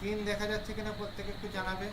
Screen দেখা যাচ্ছে কিনা প্রত্যেকে একটু জানাবে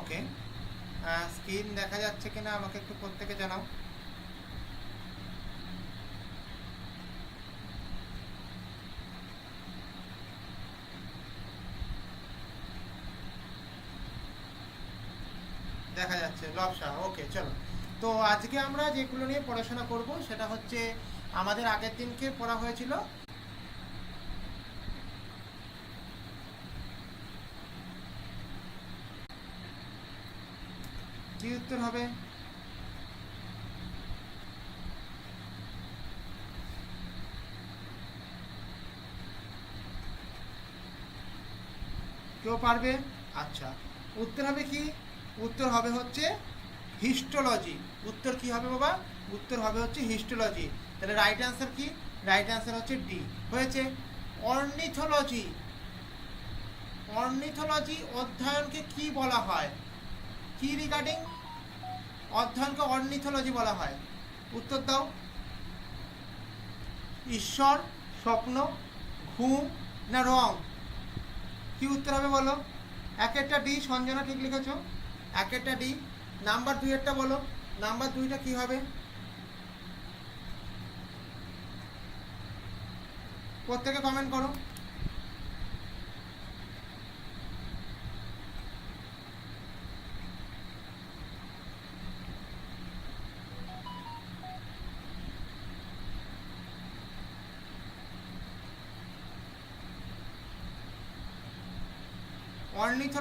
ওকে স্ক্রিন দেখা যাচ্ছে কিনা আমাকে একটু প্রত্যেকে জানাও। দেখা যাচ্ছে, লবসা, ওকে, চলো। তো আজকে আমরা যেগুলো নিয়ে পড়াশোনা করব, সেটা হচ্ছে আমাদের আগের দিনকে পড়া হয়েছিল উত্তর হবে? কেউ পারবে? আচ্ছা উত্তর হবে কি? উত্তর হবে হচ্ছে হিস্টোলজি উত্তর কি হবে বাবা? উত্তর হবে হচ্ছে হিস্টোলজি তাহলে রাইট অ্যান্সার কি? রাইট অ্যান্সার হচ্ছে ডি হয়েছে? অর্নিথোলজি অর্নিথোলজি অধ্যয়নকে কি বলা হয়? কি রিগার্ডিং অধ্যয়নকে অর্নিথোলজি বলা হয়। উত্তর দাও। ঈশ্বর, স্বপ্ন, ঘুম না রং? কি উত্তর হবে বলো? এক একটা ডি, সঞ্জনা, ঠিক লিখেছ? এক একটা ডি। নাম্বার দুই একটা বলো। নাম্বার দুইটা কি হবে? প্রত্যেকে কমেন্ট করো।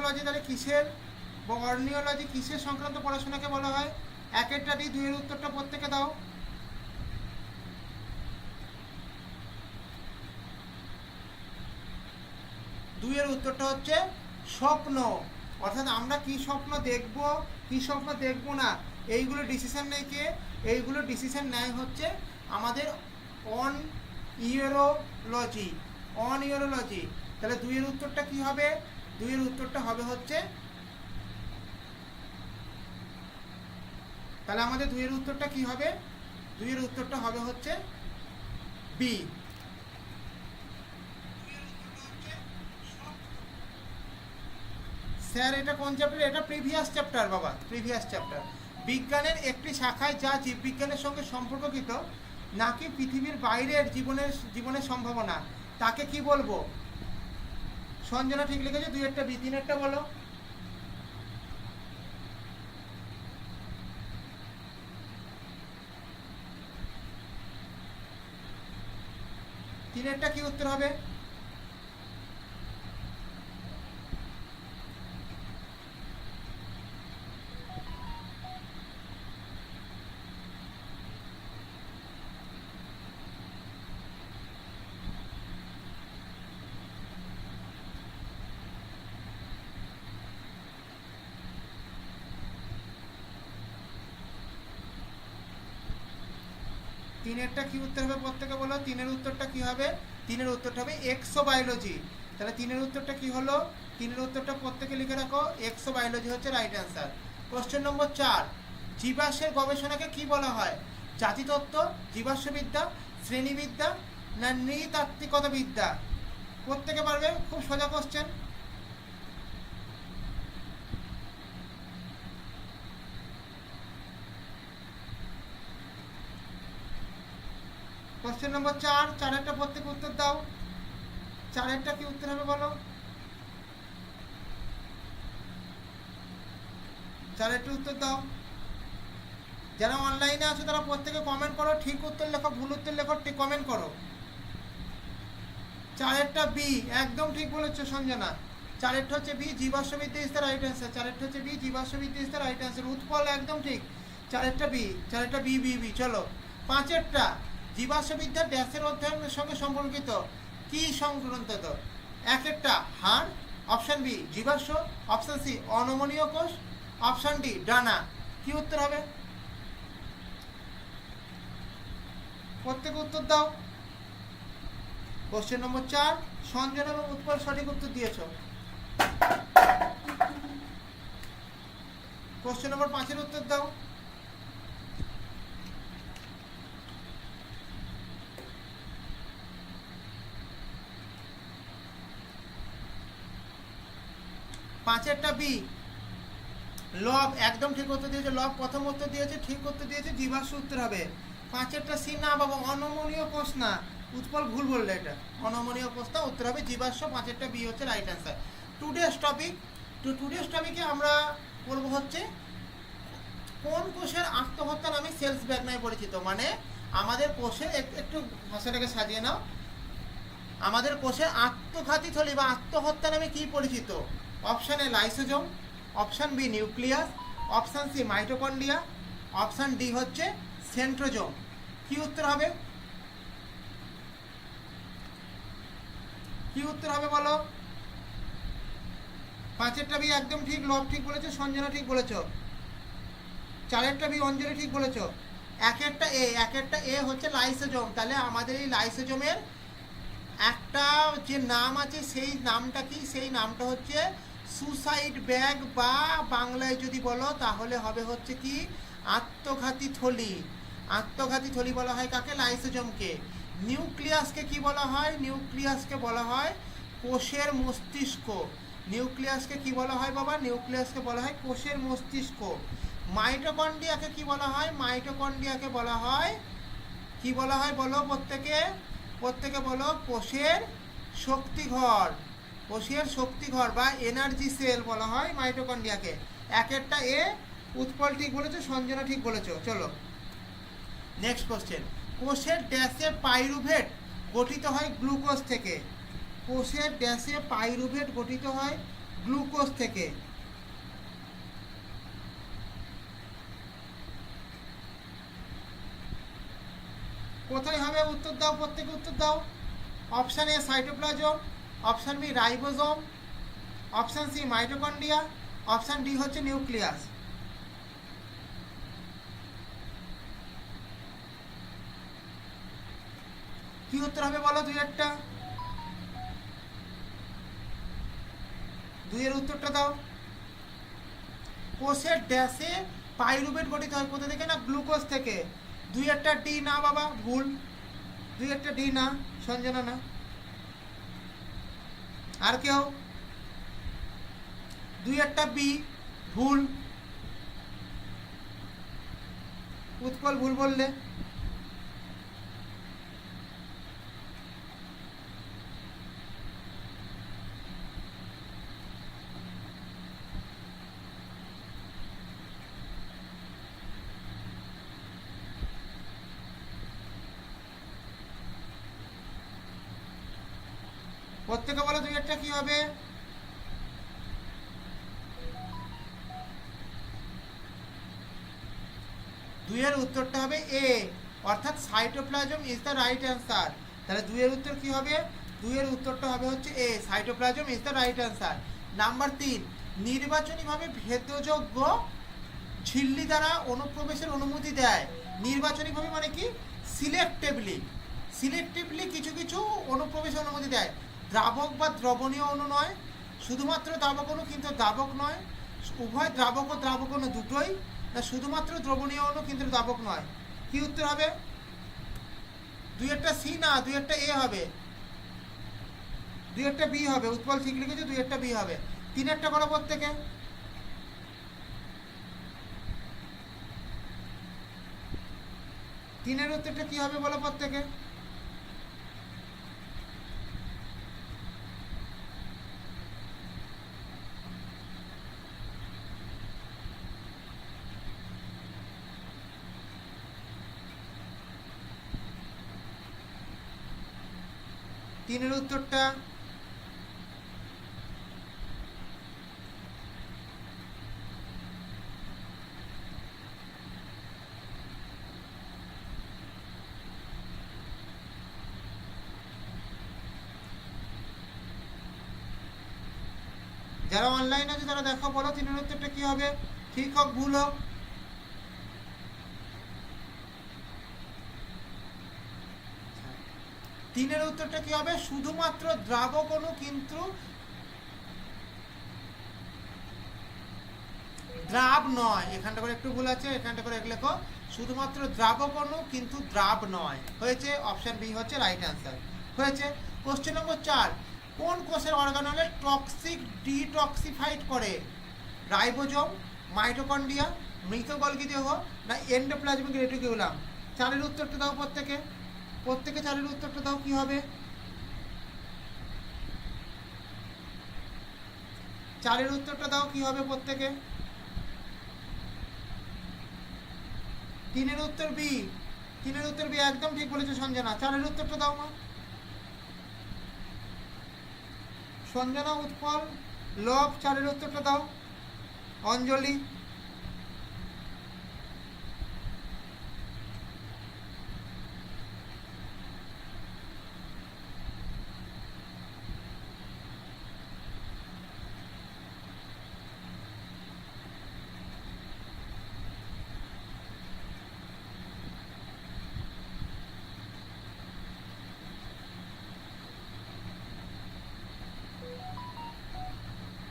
অর্নিথোলজি তাহলে কিসের অর্নিওলজি কিসের সংক্রান্ত পড়াশোনাকে বলা হয়? এক একটা ডি দুইয়ের উত্তরটা প্রত্যেকে দাও। দুইয়ের উত্তরটা হচ্ছে স্বপ্ন। অর্থাৎ আমরা কি স্বপ্ন দেখব, কি স্বপ্ন দেখব না, এইগুলো ডিসিশন নেয় কে? এইগুলো ডিসিশন নেয় হচ্ছে আমাদের অন ইউরোলজি অন ইউরোলজি তাহলে দুইয়ের উত্তরটা কি হবে? দুইয়ের উত্তরটা হবে হচ্ছে তাহলে আমাদের দুইয়ের উত্তরটা কি হবে? দুইয়ের উত্তরটা হবে হচ্ছে বি স্যার, এটা কোন চ্যাপ্টার এটা প্রিভিয়াস চ্যাপ্টার বাবা প্রিভিয়াস চ্যাপ্টার বিজ্ঞানের একটি শাখায় যা জীববিজ্ঞানের সঙ্গে সম্পর্কিত নাকি পৃথিবীর বাইরের জীবনের জীবনের সম্ভাবনা? তাকে কি বলব? সঞ্জনা ঠিক লিখেছে দুই একটা বি তিন একটা বলো। তিনেরটা কি উত্তর হবে? তিনেরটা কি উত্তর হবে প্রত্যেকে বলো? তিনের উত্তরটা কি হবে? তিনের উত্তরটা হবে এক্সোবায়োলজি তাহলে তিনের উত্তরটা কি হলো? তিনের উত্তরটা প্রত্যেকে লিখে রাখো এক্সো বায়োলজি হচ্ছে রাইট অ্যান্সার কোশ্চেন নম্বর চার, জীবাশ্মের গবেষণাকে কি বলা হয়? জাতিতত্ত্ব, জীবাশ্মবিদ্যা, শ্রেণীবিদ্যা না নৃতাত্ত্বিকতা বিদ্যা প্রত্যেকে পারবে? খুব সোজা কোশ্চেন কোশ্চেন নম্বর চার চারেরটা প্রত্যেক উত্তর দাও। চারেরটা কি উত্তর হবে বলো? চারেরটা উত্তর দাও। যারা অনলাইনে আছো, তারা প্রত্যেকে কমেন্ট করো, ঠিক উত্তর লেখো, ভুল উত্তর লেখো কমেন্ট করো। চারেরটা বি একদম ঠিক বলেছ সঞ্জনা। চারেরটা হচ্ছে বি জীবাশ্মবিদ্যা দ্য রাইট অ্যান্সার চারেরটা হচ্ছে B জীবাশ্মবিদ্যা is the right answer Utpal একদম ঠিক। চারেরটা বি চারেরটা বি বি বি চলো। পাঁচেরটা জীবাশ্মবিদ্যা ড্যাসের অধ্যয়নের সঙ্গে সম্পর্কিত কি সংক্রান্ত এক একটা, হাড়। অপশন বি, জীবাশ্ম। অপশন সি, অনমনীয় কোষ। অপশন ডি, ডানা। কি উত্তর হবে? প্রত্যেক উত্তর দাও। কোশ্চেন নম্বর চার, সঞ্জন এবং উৎপল সঠিক উত্তর দিয়েছ। কোশ্চেন নম্বর পাঁচের উত্তর দাও। পাঁচেরটা বি। লব একদম ঠিক করতে দিয়েছে, লব প্রথম উত্তর দিয়েছে, ঠিক করতে দিয়েছে, জীবাশ্ম উত্তর হবে। পাঁচেরটা সি না বাবা অনমনীয় কোষ না উৎপল ভুল বললে এটা। অনমনীয় প্রশ্ন, উত্তর হবে জীবাশ্ম পাঁচেরটা বি হচ্ছে right answer today's topic to today's টপিকে আমরা বলব হচ্ছে, কোন কোষের আত্মহত্যা নামে সেলস ব্যাগ নামে পরিচিত? মানে আমাদের এক- একটু ভাষাটাকে সাজিয়ে নাও। আমাদের কোষের আত্মঘাতী থলি বা আত্মহত্যা নামে কি পরিচিত? Option A lysosome, option B nucleus, option C mitochondria, option D হচ্ছে সেন্ট্রোজোম। কি উত্তর হবে? কি উত্তর হবে বলো? পাঁচেরটা বি একদম ঠিক লব ঠিক বলেছ, সঞ্জনা ঠিক বলেছ। চারেরটা বি অঞ্জলি ঠিক বলেছ। একেরটা এ একেরটা এ হচ্ছে লাইসোজোম। তাহলে আমাদের এই লাইসোজোমের একটা যে নাম আছে, সেই নামটা কি? সেই নামটা হচ্ছে সুসাইড ব্যাগ বা বাংলায় যদি বলো, তাহলে হবে হচ্ছে কি আত্মঘাতী থলি। আত্মঘাতী থলি বলা হয় কাকে? লাইসোজোমকে। নিউক্লিয়াসকে কি বলা হয়? নিউক্লিয়াসকে বলা হয় কোষের মস্তিষ্ক। নিউক্লিয়াসকে কি বলা হয় বাবা? নিউক্লিয়াসকে বলা হয় কোষের মস্তিষ্ক। মাইটোকন্ড্রিয়াকে কি বলা হয়? মাইটোকন্ড্রিয়াকে বলা হয়, কি বলা হয় বলো প্রত্যেকে? প্রত্যেকে বলো কোষের শক্তিঘর। কোষের শক্তিঘর বা এনার্জি সেল বলা হয় মাইটোকন্ড্রিয়াকে। একেরটা এ উৎপল ঠিক বলেছ, সঞ্জনা ঠিক বলেছ। চলো নেক্সট কোশ্চেন কোষের ড্যাশে পাইরুভেট গঠিত হয় গ্লুকোজ থেকে। কোষের ড্যাশে পাইরুভেট গঠিত হয় গ্লুকোজ থেকে। কোথায় হবে? উত্তর দাও, প্রত্যেকে উত্তর দাও। Option A, cytoplasm. Option B ribosome option C mitochondria option D হচ্ছে নিউক্লিয়াস কি উত্তর হবে বলো দুই একটা? দুইয়ের উত্তরটা দাও। কোষের ড্যাশে পাইরুভেট গঠিত হয় কোথা থেকে না? গ্লুকোজ থেকে। দুই একটা ডি না বাবা, ভুল। দুই একটা ডি না, সঞ্জনা না। আর কেউ দুই একটা বি ভুল। উৎপল ভুল বললে প্রত্যেকে বলো দুই একটা কি হবে দুইয়ের উত্তরটা হবে এ অর্থাৎ cytoplasm is the right answer তাহলে দুইয়ের উত্তর কি হবে? দুইয়ের উত্তরটা হবে হচ্ছে A cytoplasm is the right answer number তিন, নির্বাচনীভাবে ভেদযোগ্য ঝিল্লি দ্বারা অনুপ্রবেশের অনুমতি দেয়। নির্বাচনীভাবে মানে কি? সিলেক্টিভলি সিলেক্টিভলি কিছু কিছু অনুপ্রবেশের অনুমতি দেয়। দ্রাবক বা দ্রবণীয় অণু নয়, শুধুমাত্র দ্রাবক অণু কিন্তু দ্রাবক নয়। উভয় দ্রাবক ও দ্রাবক অণু দুটোই, না শুধুমাত্র দ্রবণীয় অণু কিন্তু দ্রাবক নয়। কি উত্তর হবে? দুই একটা সি না, দুই একটা এ হবে। দুই একটা বি হবে। উৎপল ঠিক লিখেছে, দুই একটা বি হবে। তিন একটা করো প্রত্যেকে। তিনের উত্তরটা কি হবে বলো প্রত্যেকে? তিনের উত্তরটা? যারা অনলাইন আছে তারা দেখো, বলো তিনের উত্তরটা কি হবে? ঠিক হোক ভুল হোক। তিনের উত্তরটা কি হবে? শুধুমাত্র দ্রাবক অণু কিন্তু দ্রাব নয়। এখানটা করে একটু ভুল আছে, এখানটা করে লেখো। শুধুমাত্র দ্রাবক অণু কিন্তু দ্রাব নয়। হয়েছে? অপশন বি হচ্ছে রাইট অ্যান্সার হয়েছে? কোশ্চেন নম্বর চার। কোন কোষের অর্গানলে টক্সিক ডিটক্সিফাইড করে? রাইবোজোম মাইটোকন্ড্রিয়া মৃত গলগি দেহ, না এন্ডোপ্লাজমিক রেটিকুলাম চারের উত্তরটা দাও প্রত্যেকে। প্রত্যেকে চারের উত্তরটা দাও, কি হবে? চারের উত্তরটা দাও, কি হবে প্রত্যেকে? তিনের উত্তর বি। তিনের উত্তর বি একদম ঠিক বলেছে সঞ্জনা। চারের উত্তরটা দাও মা। সঞ্জনা উৎপল, লব, চারের উত্তরটা দাও। অঞ্জলি।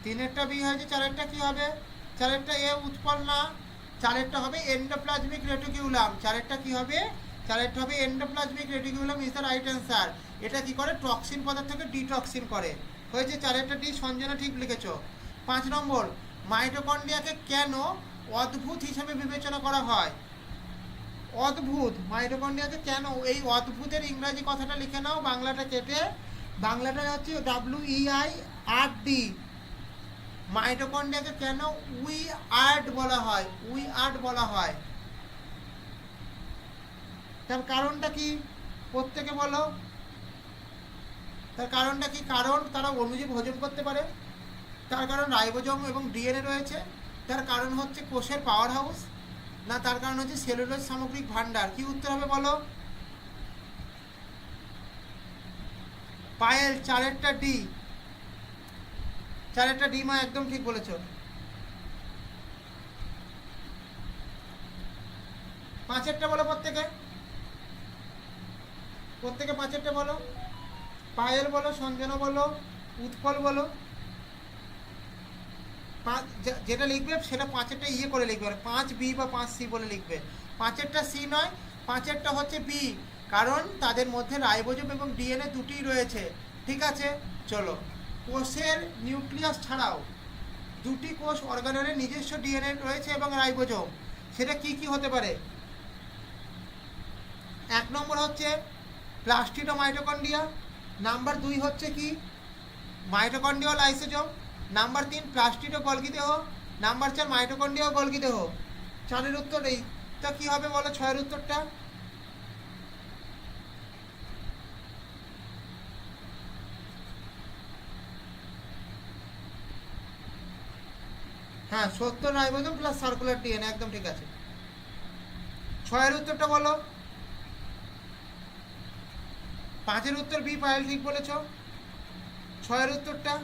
তিনেরটা বি হয়েছে, চারেরটা কি হবে? চারেরটা এ উৎপল না চারেরটা হবে এন্ডোপ্লাজমিক রেটিকুলাম চারেরটা কি হবে? চারেরটা হবে endoplasmic reticulum is the right answer এটা কি করে? টক্সিন পদার্থকে ডিটক্সিন করে। হয়েছে চারেরটা ডি, সঞ্জনা ঠিক লিখেছ। পাঁচ নম্বর মাইটোকন্ড্রিয়াকে কেন অদ্ভুত হিসেবে বিবেচনা করা হয়? অদ্ভুত। মাইটোকন্ড্রিয়াকে কেন? এই অদ্ভুতের ইংরাজি কথাটা লিখে নাও, বাংলাটা কেটে। বাংলাটা হচ্ছে W E I R D মাইটোকন্ড্রিয়াকে কেন উই আর্ট বলা হয়? উই আর্ট বলা হয়। তার কারণটা কি? প্রত্যেকে বলো। তার কারণটা কি? কারণ তারা অনুজীব হজম করতে পারে। তার কারণ রাইবোজোম এবং ডিএনএ রয়েছে। তার কারণ হচ্ছে কোষের পাওয়ার হাউস না, তার কারণ হচ্ছে সেলুলোজ সামগ্রিক ভান্ডার কি উত্তর হবে বলো? পায়েল, চারেরটা ডি চারেরটা মা একদম ঠিক বলেছ। পাঁচেরটা বলো প্রত্যেকে। প্রত্যেকে পাঁচেরটা বলো। পায়েল বলো, সঞ্জনা বলো, উৎপল বলো। পাঁচ যেটা লিখবে সেটা পাঁচেরটা ইয়ে করে লিখবে পাঁচ বি বা পাঁচ সি বলে লিখবে। পাঁচেরটা সি নয়, পাঁচেরটা হচ্ছে বি, কারণ তাদের মধ্যে রাইবোজোম এবং ডিএনএ দুটিই রয়েছে। ঠিক আছে, চলো। কোষের নিউক্লিয়াস ছাড়াও দুটি কোষ অর্গানলের নিজস্ব ডিএনএ রয়েছে এবং রাইবোজোম। সেটা কি কি হতে পারে? এক নম্বর হচ্ছে প্লাস্টিড মাইটোকন্ড্রিয়া নাম্বার দুই হচ্ছে কি? মাইটোকন্ড্রিয়া লাইসোজোম নাম্বার তিন প্লাস্টিড ও গলগি দেহ নাম্বার চার মাইটোকন্ড্রিয়া ও গলগি দেহ চারের উত্তর এইটা কী হবে বলো? ছয়ের উত্তরটা? হ্যাঁ সত্তর রাইবোজোম প্লাস সার্কুলার ডিএনএ একদম ঠিক আছে। ছয়ের উত্তরটা বলো। পাঁচের উত্তর বি পায়েল ঠিক বলেছ। ছয়ের উত্তরটা?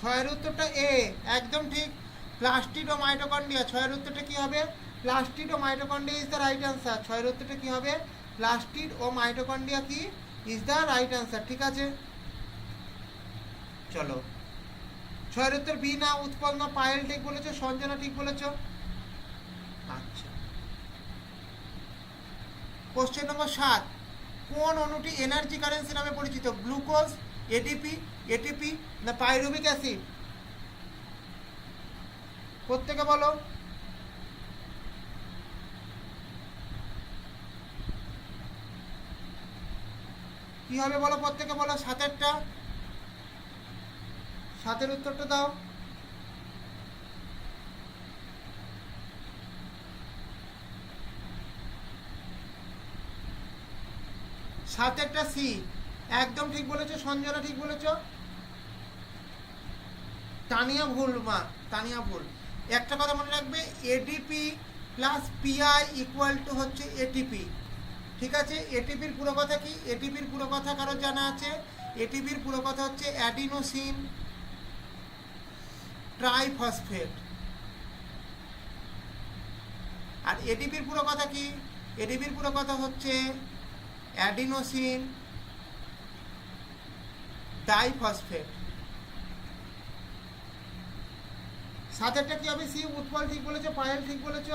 ছয়ের উত্তরটা এ একদম ঠিক। প্লাস্টিড ও মাইটোকন্ড্রিয়া ছয়ের উত্তরটা কি হবে? Plastid O mitochondria is the right answer ছয়ের উত্তরটা কি হবে? প্লাস্টিড ও মাইটোকন্ড্রিয়া কি? ইজ দ্য রাইট অ্যান্সার ঠিক আছে? চলো। ছয়ের উত্তর বি না, উৎপন্ন পায়েল ঠিক বলেছ, সঞ্জনা ঠিক বলেছ। আচ্ছা। কোশ্চেন নম্বর সাত। কোন অণুটি এনার্জি কারেন্সি নামে পরিচিত? গ্লুকোজ এটিপি এটিপি না পাইরুবিক অ্যাসিড প্রত্যেকে বলো। কি হবে বলো প্রত্যেকে বলো, সাতেরটা? সাতের উত্তরটা দাও। সাতেরটা সি। একদম ঠিক বলেছ, সঞ্জনা ঠিক বলেছ। তানিয়া ভুল, মা, তানিয়া ভুল। একটা কথা মনে রাখবে ADP plus Pi equal to হচ্ছে এটিপি ঠিক আছে? এটিপির পুরো কথা কি? এটিপির পুরো কথা কারও জানা আছে? এটিপির পুরো কথা হচ্ছে অ্যাডিনোসিন ট্রাইফসফেট। আর এডিপির পুরো কথা কি? এডিপির পুরো কথা হচ্ছে অ্যাডিনোসিন ডাইফসফেট। সাতেরটা কি হবে? সি, উৎপল ঠিক বলেছ, পায়েল ঠিক বলেছ।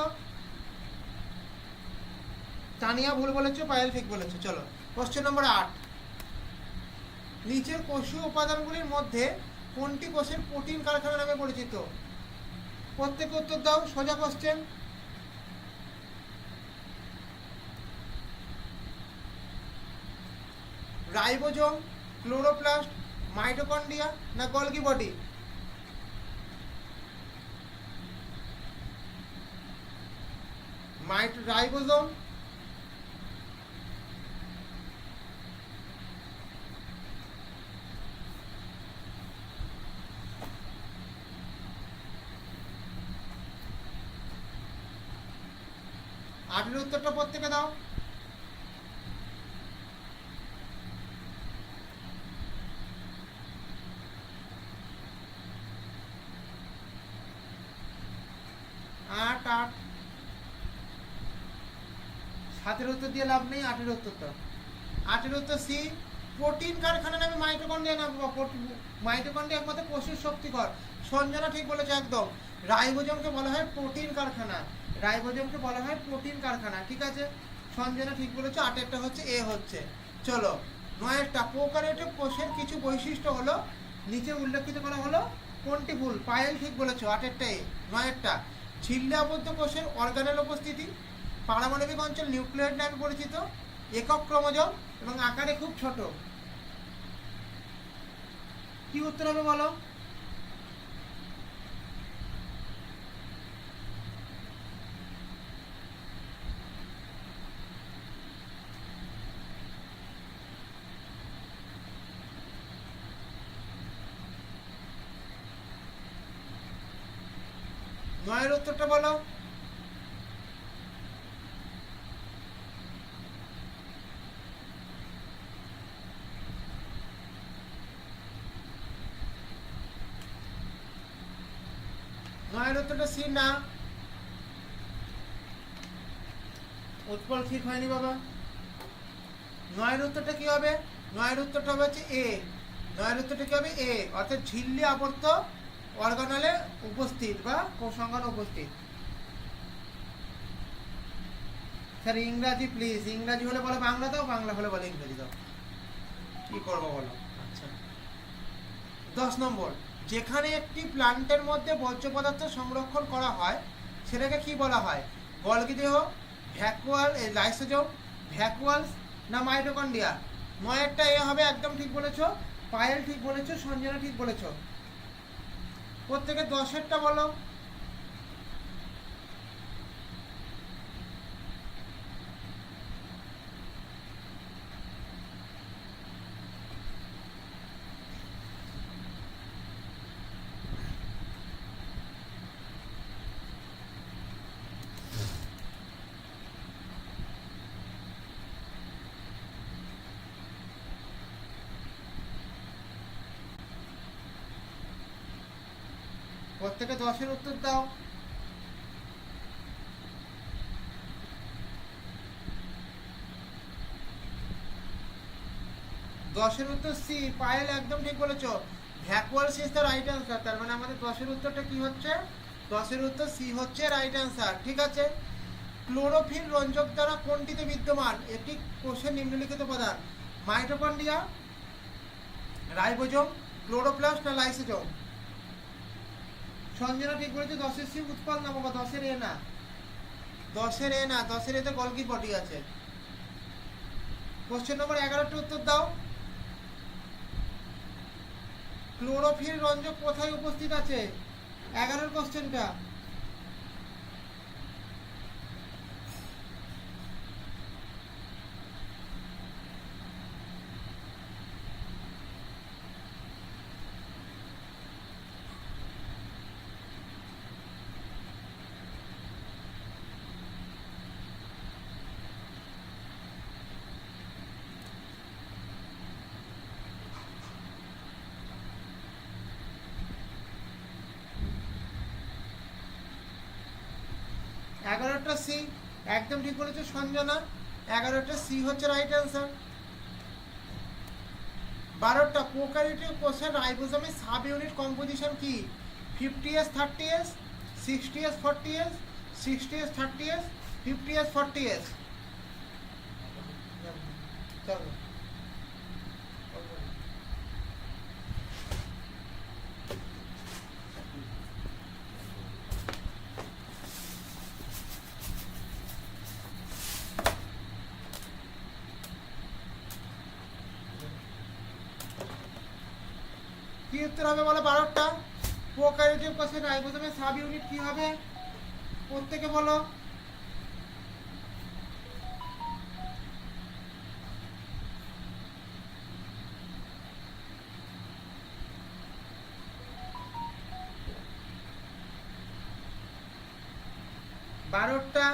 তানিয়া ভুল বলেছ, পায়েল ঠিক বলেছ। চলো কোশ্চেন নম্বর আট। নিচের কোষীয় উপাদানগুলির মধ্যে কোনটি কোষের প্রোটিন কারখানা নামে পরিচিত? প্রত্যেকে উত্তর দাও, সোজা কোশ্চেন রাইবোজোম, ক্লোরোপ্লাস্ট, মাইটোকন্ড্রিয়া না গলগি বডি? মাইট, রাইবোজোম আটের উত্তরটা প্রত্যেকে দাও। আট আট। সাতের উত্তর দিয়ে লাভ নেই, আটের উত্তরটা। আটের উত্তর সি, প্রোটিন কারখানা নামে মাইটোকন্ড্রিয়া নাম মাইটোকন্ড্রিয়া একমাত্র পশুর শক্তিকর। সঞ্জনা ঠিক বলেছে একদম। রাইবোজমকে বলা হয় প্রোটিন কারখানা। রাইবোজমকে বলা হয় প্রোটিন কারখানা, ঠিক আছে? সঞ্জনা ঠিক বলেছে, আটেরটা হচ্ছে এ হচ্ছে। চলো, নয়েরটা প্রোকারিওটিক কোষের কিছু বৈশিষ্ট্য হলো, নিচে উল্লেখিত করা হলো, কোনটি ভুল? পায়েল ঠিক বলেছ, আটেরটা এ, নয়েরটা। ছিল্লে আবদ্ধ কোষের অর্গানের উপস্থিতি, পারমাণবিক অঞ্চল নিউক্লিয়ার নামে পরিচিত, একক ক্রোমোজোম এবং আকারে খুব ছোট। কি উত্তর হবে বলো? নয়ের উত্তরটা বলো। নয়ের উত্তরটা সি না। উৎপল ঠিক হয়নি বাবা। নয়ের উত্তরটা কি হবে? নয়ের উত্তরটা হবে হচ্ছে এ। নয়ের উত্তরটা কি হবে? এ। অর্থাৎ ঝিল্লি আবর্ত অর্গানালে উপস্থিত বা কোষাঙ্গন উপস্থিত। স্যার ইংরাজি প্লিজ ইংরাজি হলে বলে বাংলা দাও বাংলা হলে বলে ইংরেজি দাও। কি করব বলো? আচ্ছা। দশ নম্বর যেখানে একটি প্লান্টের মধ্যে বর্জ্য পদার্থ সংরক্ষণ করা হয় সেটাকে কি বলা হয়? গলগি দেহ ভ্যাকুয়াল লাইসোজোম ভ্যাকুয়ালস না মাইটোকন্ডিয়া নয়েরটা এ হবে একদম ঠিক বলেছ পায়েল ঠিক বলেছ সঞ্জনা ঠিক বলেছ। প্রত্যেকে দশেরটা বলো। প্রত্যেকে দশের উত্তর দাও। দশের উত্তর সি, পায়েল একদম ঠিক বলেছ। Vacuole is the right answer তার মানে আমাদের দশের উত্তরটা কি হচ্ছে? দশের উত্তর সি হচ্ছে রাইট অ্যান্সার ঠিক আছে? ক্লোরোফিল রঞ্জক দ্বারা কোনটিতে বিদ্যমান? এটি কোষের নিম্নলিখিত উপাদান মাইটোকন্ড্রিয়া, রাইবোজোম, ক্লোরোপ্লাস্ট না লাইসোজোম। সঞ্জনা ঠিক বলেছে দশের সি উৎপল বাবা দশের এ না। দশের এ না, দশের এতে গলকি বডি আছে। কোশ্চেন নম্বর এগারোটা উত্তর দাও। ক্লোরোফিল রঞ্জক কোথায় উপস্থিত আছে? এগারোর কোশ্চেনটা এগারোটা সি একদম ঠিক বলেছ সঞ্জনা। এগারোটা সি হচ্ছে রাইট অ্যান্সার বারোটা প্রোকারিটিভ কোষের রাইবোজোমের সাব ইউনিট কম্পোজিশন কি? Fifty S thirty S sixty S forty S sixty S thirty S fifty S forty S কি উত্তর হবে বলো বারোটা? প্রোকারিটিভ কোষের রাইবোজোমের সাব ইউনিট কি হবে? প্রত্যেকে বলো। বারোটা।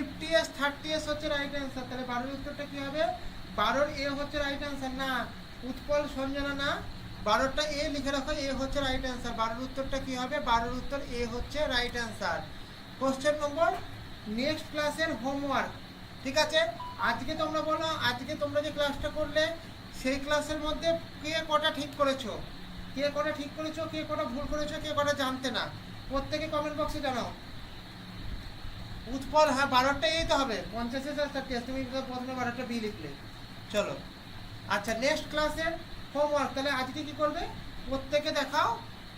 ফিফটি এস থার্টি এস হচ্ছে রাইট অ্যান্সার তাহলে বারোর উত্তরটা কি হবে? বারোর এ হচ্ছে রাইট অ্যান্সার না। উৎপল সঞ্জনা, না। বারোটা এ লিখে রাখো এ হচ্ছে রাইট অ্যান্সার বারোর উত্তরটা কি হবে? বারোর উত্তর এ হচ্ছে right answer question number next ক্লাসের হোমওয়ার্ক ঠিক আছে? আজকে তোমরা বলো, আজকে তোমরা যে ক্লাসটা করলে, সেই ক্লাসের মধ্যে কে কটা ঠিক করেছ? কে কটা ঠিক করেছ, কে কটা ভুল করেছ, কে কটা জানতে না? প্রত্যেকে কমেন্ট বক্সে জানাও। উৎপল হ্যাঁ বারোটা এই তো হবে। পঞ্চাশে চারটে তুমি প্রথমে বারোটা বি লিখলে। চলো। আচ্ছা নেক্সট ক্লাসের হোমওয়ার্ক তাহলে আজকে কী করবে? প্রত্যেকে দেখাও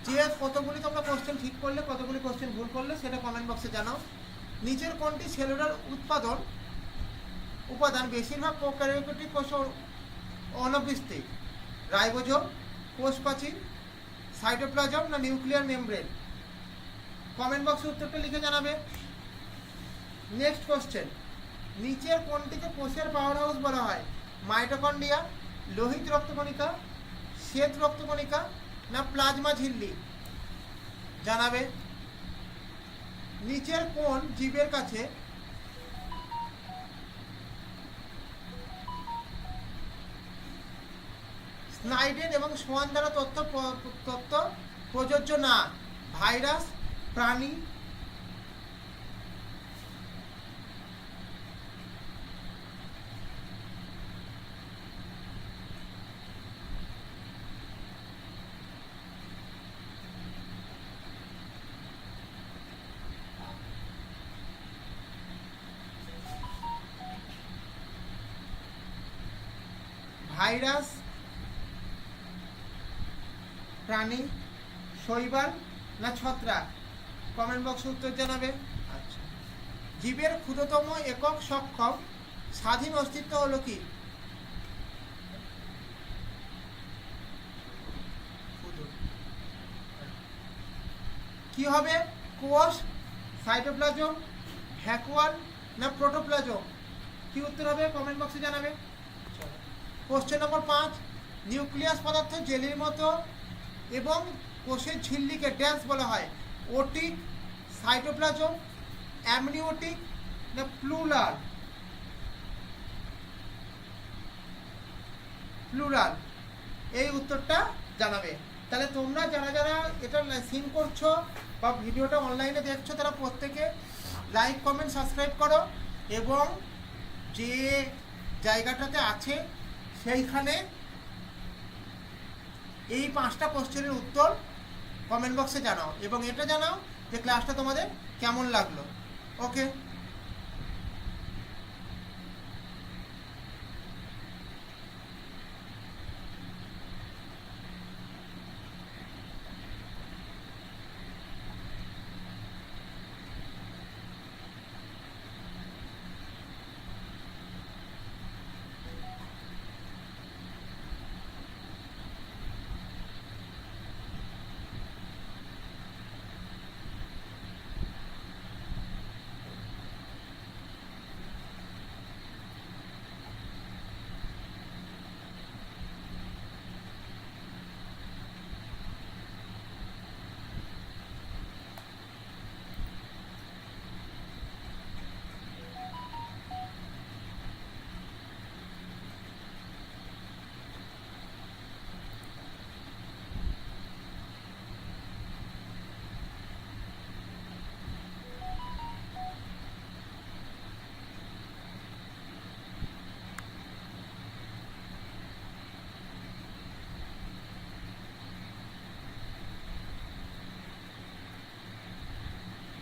যে কতগুলি তোমরা কোশ্চেন ঠিক করলে, কতগুলি কোশ্চেন ভুল করলে, সেটা কমেন্ট বক্সে জানাও। নিচের কোনটি সেলুলার উৎপাদন? উপাদান বেশিরভাগ প্রকারিওটিক কোষ অনভিস্তিক রাইবোজোম, কোষ প্রাচীর, সাইটোপ্লাজম না নিউক্লিয়ার মেমব্রেন? কমেন্ট বক্সে উত্তরটা লিখে জানাবে। নেক্সট কোশ্চেন নিচের কোনটিকে কোষের পাওয়ার হাউস বলা হয়। মাইটোকন্ড্রিয়া লোহিত রক্তকণিকা, শ্বেত রক্তকণিকা না প্লাজমা ঝিল্লি? জানাবে। নিচের কোন জীবের কাছে। স্নাইডেন এবং সোয়ান দ্বারা তথ্য তথ্য প্রযোজ্য না। ভাইরাস, প্রাণী ভাইরাস প্রাণী শৈবাল না ছত্রাক? কমেন্ট বক্সে উত্তর জানাবে। আচ্ছা। জীবের ক্ষুদ্রতম একক সক্ষম স্বাধীন অস্তিত্ব হলো কি? কি হবে? কোষ সাইটোপ্লাজম ভ্যাকুয়াল না প্রোটোপ্লাজম? কি উত্তর হবে? কমেন্ট বক্সে জানাবে। কোশ্চেন নম্বর পাঁচ, নিউক্লিয়াস পদার্থ জেলির মতো এবং কোষের ঝিল্লিকে ড্যান্স বলা হয়। ওটিক সাইটোপ্লাজম, অ্যামনিওটিক, না প্লুরাল? প্লুরাল। এই উত্তরটা জানাবে। তাহলে তোমরা যারা যারা এটা সিন করছ বা ভিডিওটা অনলাইনে দেখছ, তারা প্রত্যেকে লাইক, কমেন্ট, সাবস্ক্রাইব করো এবং যে জায়গাটাতে আছে সেইখানে এই পাঁচটা কোশ্চেনের উত্তর কমেন্ট বক্সে জানাও এবং এটা জানাও যে ক্লাসটা তোমাদের কেমন লাগল। ওকে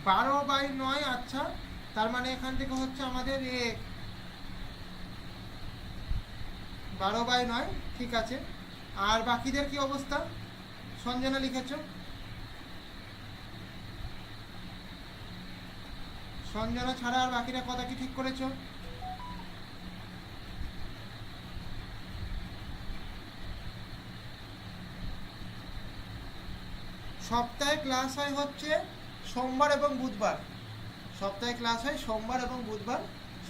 বারো বাই নয় আচ্ছা। তার মানে এখান থেকে হচ্ছে আমাদের এ বারো বাই নয়, ঠিক আছে। আর বাকিদের কি অবস্থা? সঞ্জনা লিখেছ? সঞ্জনা ছাড়া আর বাকিরা কথা কি ঠিক করেছ? সপ্তাহে ক্লাস হয় হচ্ছে সোমবার এবং বুধবার। সপ্তাহে ক্লাস হয় সোমবার এবং বুধবার,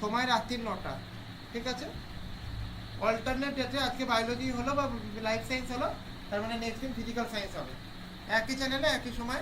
সময় রাত্রির নটা। ঠিক আছে? অল্টারনেট ডেটে আজকে বায়োলজি হলো বা লাইফ সায়েন্স হলো, তার মানে নেক্সট দিন ফিজিক্যাল সায়েন্স হবে। একই চ্যানেলে একই সময়